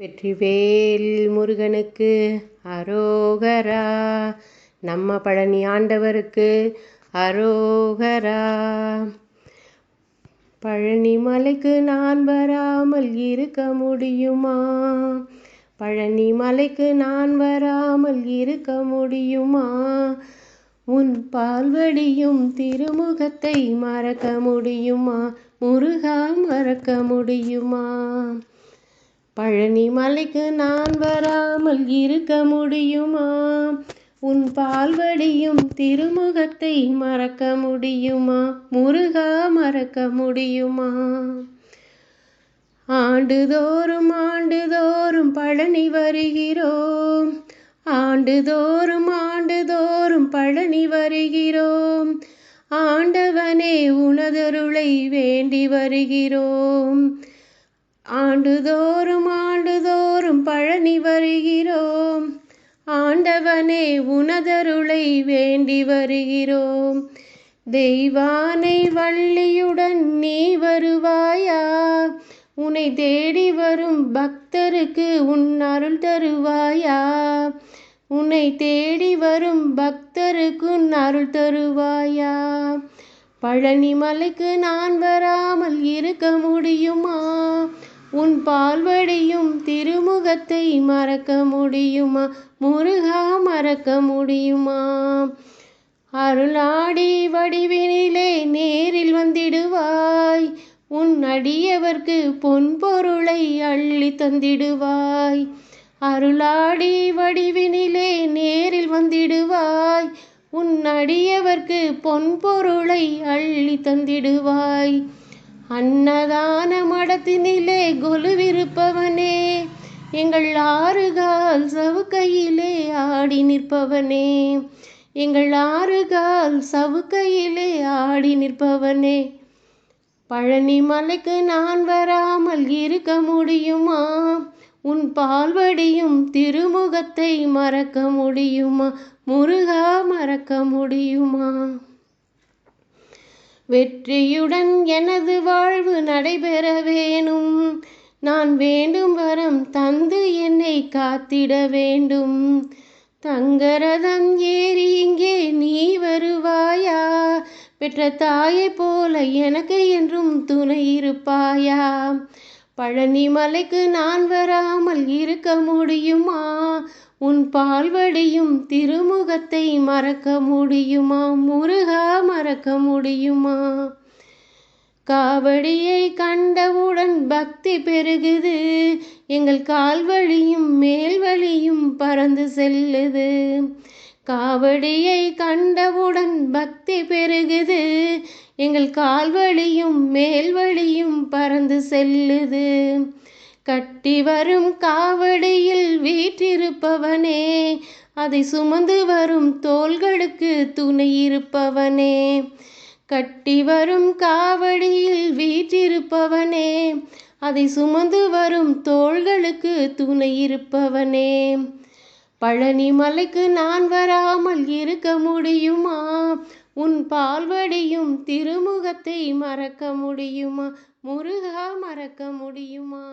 வெற்றிவேல் முருகனுக்கு அரோகரா. நம்ம பழனி ஆண்டவருக்கு அரோகரா. பழனி மலைக்கு நான் வராமல் இருக்க முடியுமா? பழனி மலைக்கு நான் வராமல் இருக்க முடியுமா? உன் பால்வடியும் திருமுகத்தை மறக்க முடியுமா? முருகா மறக்க முடியுமா? பழனி மலைக்கு நான் வராமல் இருக்க முடியுமா? உன் பால்வடியும் திருமுகத்தை மறக்க முடியுமா? முருகா மறக்க முடியுமா? ஆண்டுதோறும் ஆண்டுதோறும் பழனி வருகிறோம். ஆண்டுதோறும் ஆண்டுதோறும் பழனி வருகிறோம். ஆண்டவனே உனதருளை வேண்டி வருகிறோம். ஆண்டுதோறும் ஆண்டுதோறும் பழனி வருகிறோம். ஆண்டவனே உனதருளை வேண்டி வருகிறோம். தெய்வானை வள்ளியுடன் நீ வருவாயா? உன்னை தேடி வரும் பக்தருக்கு உன் அருள் தருவாயா? உன்னை தேடி வரும் பக்தருக்கு உன் அருள் தருவாயா? பழனி மலைக்கு நான் வராமல் இருக்க முடியுமா? உன் பால்வடியும் திருமுகத்தை மறக்க முடியுமா? முருகா மறக்க முடியுமா? அருளாடி வடிவினிலே நேரில் வந்திடுவாய். உன் அடியவர்க்கு பொன் பொருளை அள்ளி தந்திடுவாய். அருளாடி வடிவினிலே நேரில் வந்திடுவாய். உன் அடியவர்க்கு பொன் பொருளை அள்ளி தந்திடுவாய். அன்னதான மடத்தினிலே கொலுவிருப்பவனே எங்கள் ஆறுகால் சவுக்கையிலே ஆடி நிற்பவனே எங்கள் ஆறுகால் சவுக்கையிலே ஆடி நிற்பவனே. பழனி மலைக்கு நான் வராமல் இருக்க முடியுமா? உன் பால்வடியும் திருமுகத்தை மறக்க முடியுமா? முருகா மறக்க முடியுமா? வெற்றியுடன் எனது வாழ்வு நடைபெற வேணும். நான் வேண்டும் வரம் தந்து என்னை காத்திட வேண்டும். தங்கரதம் ஏறி இங்கே நீ வருவாயா? பெற்ற தாயை போல எனக்கு என்றும் துணை இருப்பாயா? பழனி மலைக்கு நான் வராமல் இருக்க முடியுமா? உன் பால்வடியும் திருமுகத்தை மறக்க முடியுமா? முருகா மறக்க முடியுமா? காவடியை கண்டவுடன் பக்தி பெருகுது. எங்கள் கால்வழியும் மேல்வழியும் பறந்து செல்லுது. காவடியை கண்டவுடன் பக்தி பெருகுது. எங்கள் கால்வழியும் மேல்வழியும் பறந்து செல்லுது. கட்டி வரும் காவடியில் வீற்றிருப்பவனே அதை சுமந்து வரும் தோள்களுக்கு துணை இருப்பவனே. கட்டி வரும் காவடியில் வீற்றிருப்பவனே அதை சுமந்து வரும் தோள்களுக்கு துணை இருப்பவனே. பழனி மலைக்கு நான் வராமல் இருக்க முடியுமா? உன் பால்வடியும் திருமுகத்தை மறக்க முடியுமா? முருகா மறக்க முடியுமா?